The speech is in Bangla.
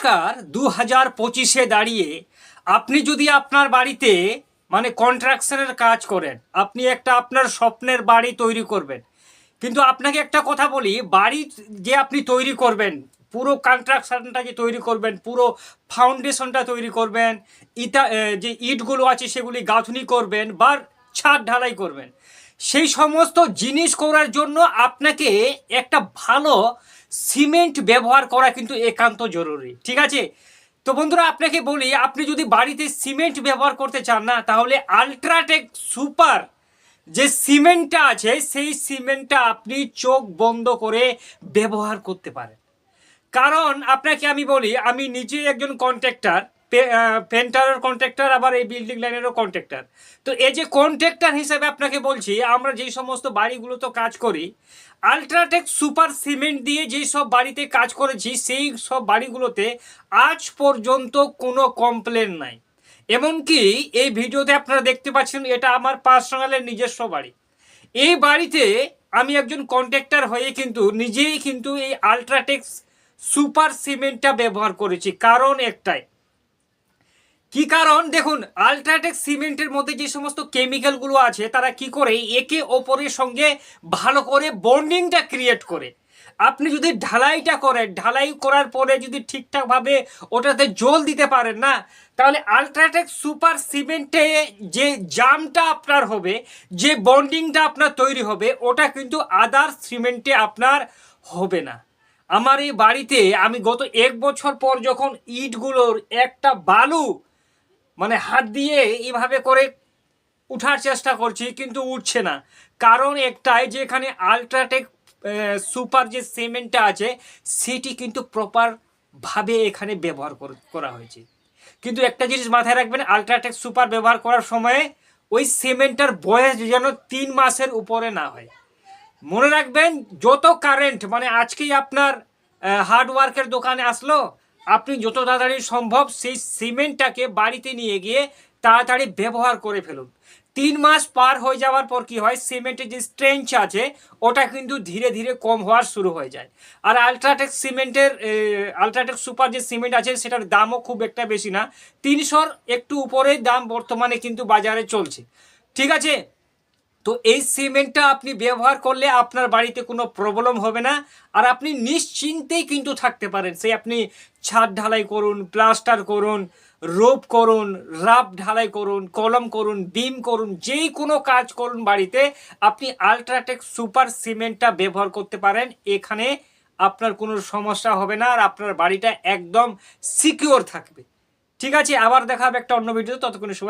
নমস্কার দু হাজার পঁচিশে দাঁড়িয়ে আপনি যদি আপনার বাড়িতে মানে কন্ট্রাকশনের কাজ করেন, আপনি একটা আপনার স্বপ্নের বাড়ি তৈরি করবেন। কিন্তু আপনাকে একটা কথা বলি, বাড়ি যে আপনি তৈরি করবেন, পুরো কনস্ট্রাকশনটা যে তৈরি করবেন, পুরো ফাউন্ডেশনটা তৈরি করবেন, ইটা যে ইটগুলো আছে সেগুলি গাঁথনি করবেন বা ছাদ ঢালাই করবেন সেই সমস্ত জিনিস করার জন্য আপনাকে একটা ভালো সিমেন্ট ব্যবহার করা কিন্তু একান্ত জরুরি, ঠিক আছে? তো বন্ধুরা, আপনাকে বলি, আপনি যদি বাড়িতে সিমেন্ট ব্যবহার করতে চান না, তাহলে আলট্রাটেক সুপার যে সিমেন্টটা আছে, সেই সিমেন্টটা আপনি চোখ বন্ধ করে ব্যবহার করতে পারেন। কারণ, আপনাকে আমি বলি, আমি নিজে একজন কন্ট্রাক্টর পেন্টারের কন্ট্রাক্টর আবার এই বিল্ডিং লাইনেরও কন্ট্রাক্টর তো এই যে কন্ট্রাক্টর হিসেবে আপনাকে বলছি, আমরা যেই সমস্ত বাড়িগুলোতে কাজ করি আলট্রাটেক সুপার সিমেন্ট দিয়ে যেই সব বাড়িতে কাজ করেছি, সেই সব বাড়িগুলোতে আজ পর্যন্ত কোনো কমপ্লেন নাই। এমনকি এই ভিডিওতে আপনারা দেখতে পাচ্ছেন, এটা আমার পার্সোনালের নিজস্ব বাড়ি। এই বাড়িতে আমি একজন কন্ট্রাক্টর হয়ে কিন্তু নিজেই কিন্তু এই আলট্রাটেক সুপার সিমেন্টটা ব্যবহার করেছি, কারণ একটাই। কি কারণ? দেখুন আলট্রাটেক সিমেন্টের মধ্যে যে সমস্ত কেমিক্যালগুলো আছে, তারা কি করে? একে অপরের সঙ্গে ভালো করে বন্ডিংটা ক্রিয়েট করে। আপনি যদি ঢালাইটা করেন, ঢালাই করার পরে যদি ঠিকঠাকভাবে ওটাতে জল দিতে পারেন না, তাহলে আলট্রাটেক সুপার সিমেন্টে যে জামটা আপনার হবে, যে বন্ডিংটা আপনার তৈরি হবে, ওটা কিন্তু আদার সিমেন্টে আপনার হবে না। আমার এই বাড়িতে আমি গত এক বছর পর যখন ইটগুলোর একটা বালু মানে হাত দিয়ে এইভাবে করে উঠার চেষ্টা করছি, কিন্তু উঠছে না। কারণ একটাই যে এখানে আলট্রাটেক সুপার যে সিমেন্টটা আছে, সেটি কিন্তু প্রপার ভাবে এখানে ব্যবহার কর- করা হয়েছে। কিন্তু একটা জিনিস মাথায় রাখবেন আলট্রাটেক সুপার ব্যবহার করার সময়ে ওই সিমেন্টটার বয়স যেন তিন মাসের উপরে না হয়। মনে রাখবেন, যত কারেন্ট মানে আজকেই আপনার হার্ডওয়ার্কের দোকানে আসলো আপনি যত তাড়াতাড়ি সম্ভব সেই সিমেন্টটাকে বাড়িতে নিয়ে গিয়ে তাড়াতাড়ি ব্যবহার করে ফেলুন। তিন মাস পার হয়ে যাওয়ার পর কি হয়? সিমেন্টের যে স্ট্রেঞ্চ আছে, ওটা কিন্তু ধীরে ধীরে কম হওয়ার শুরু হয়ে যায়। আর আলট্রাটেক সিমেন্টের আলট্রাটেক সুপার যে সিমেন্ট আছে, সেটার দামও খুব একটা বেশি না। তিনশোর একটু উপরে দাম বর্তমানে কিন্তু বাজারে চলছে। ঠিক আছে? তো এই সিমেন্টটা আপনি ব্যবহার করলে আপনার বাড়িতে কোনো প্রবলেম হবে না। আর আপনি নিশ্চিন্তেই কিন্তু থাকতে পারেন। সেই আপনি ছাদ ঢালাই করুন প্লাস্টার করুন রোপ করুন, রাব ঢালাই করুন, কলম করুন বিম করুন, যেই কোনো কাজ করুন বাড়িতে, আপনি আলট্রাটেক সুপার সিমেন্টটা ব্যবহার করতে পারেন। এখানে আপনার কোনো সমস্যা হবে না আর আপনার বাড়িটা একদম সিকিওর থাকবে। ঠিক আছে, আবার দেখা হবে একটা অন্য ভিডিও ততক্ষণে সবাই